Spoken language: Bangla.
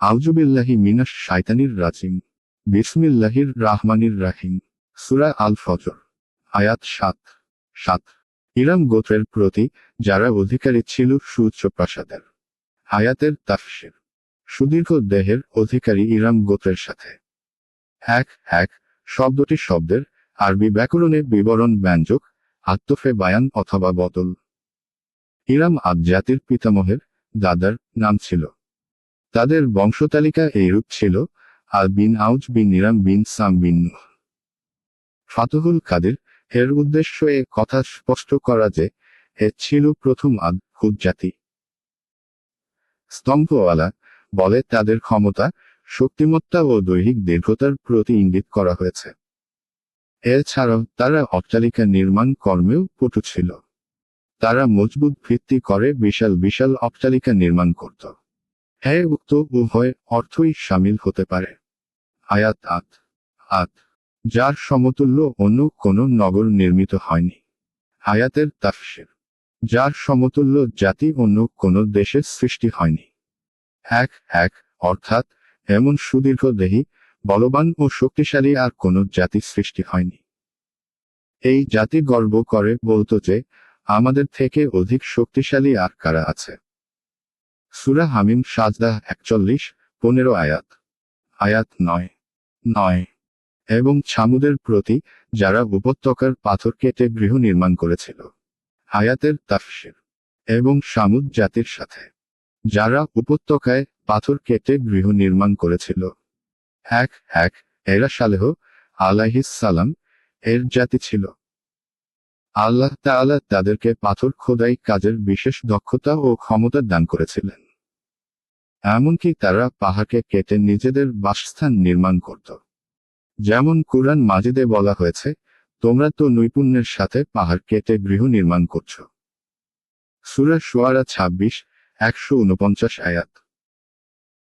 আউজুবিল্লাহি মিনাস শাইতানির রাজিম। বিসমিল্লাহির রাহমানির রাহিম। সুরা আল ফজর আয়াত সাত। সাত। ইরাম গোত্রের প্রতি যারা অধিকারী ছিল সুউচ্চ প্রাসাদের। আয়াতের তাফসির। সুদীর্ঘ দেহের অধিকারী ইরাম গোত্রের সাথে। এক এক, শব্দটি শব্দের আরবি ব্যাকরণে বিবরণ, ব্যঞ্জক, আত্মফে বায়ান অথবা বদল। ইরাম আদ জাতির পিতামহের দাদার নাম ছিল। তাদের বংশতালিকা এইরূপ ছিল, আল বিন আউজ বিন ইরাম বিন সাম বিন ফাতহুল কাদের, এর উদ্দেশ্য এ কথা স্পষ্ট করা যে, এ ছিল প্রথম আদ হুদ জাতি। স্তম্ভওয়ালা বলে তাদের ক্ষমতা, শক্তিমত্তা ও দৈহিক দীর্ঘতার প্রতি ইঙ্গিত করা হয়েছে। এছাড়াও তারা অট্টালিকা নির্মাণ কর্মেও পটু ছিল। তারা মজবুত ভিত্তি করে বিশাল বিশাল অট্টালিকা নির্মাণ করত। হ্যাঁ উক্ত উভয় অর্থই সামিল হতে পারে। আয়াত আত আত যার সমতুল্য অন্য কোনো নগর নির্মিত হয়নি। আয়াতের তাফসির। যার সমতুল্য জাতি অন্য কোনো দেশের সৃষ্টি হয়নি। এক এক, অর্থাৎ এমন সুদীর্ঘ দেহী বলবান ও শক্তিশালী আর কোনো জাতি সৃষ্টি হয়নি। এই জাতি গর্ব করে বলতো যে, আমাদের থেকে অধিক শক্তিশালী আর কারা আছে। সুরা হামিম সাজদা একচল্লিশ, পনেরো আয়াত। আয়াত নয়। নয়। এবং ছামুদের প্রতি যারা উপত্যকার পাথর কেটে গৃহ নির্মাণ করেছিল। আয়াতের তাফসির। এবং সামুদ জাতির সাথে। যারা উপত্যকায় পাথর কেটে গৃহ নির্মাণ করেছিল। এক এক, এরা সালেহ আলাহিস সালাম এর জাতি ছিল। আল্লাহ তাআলা তাদেরকে পাথর খোদাই কাজের বিশেষ দক্ষতা ও ক্ষমতা দান করেছিলেন। এমনকি তারা পাহাড়কে কেটে নিজেদের বাসস্থান নির্মাণ করত। যেমন কুরআন মাজিদে বলা হয়েছে, তোমরা তো নৈপুণ্যের সাথে পাহাড় কেটে গৃহ নির্মাণ করছ। সুরা সোয়ারা ছাব্বিশ, একশো উনপঞ্চাশ আয়াত।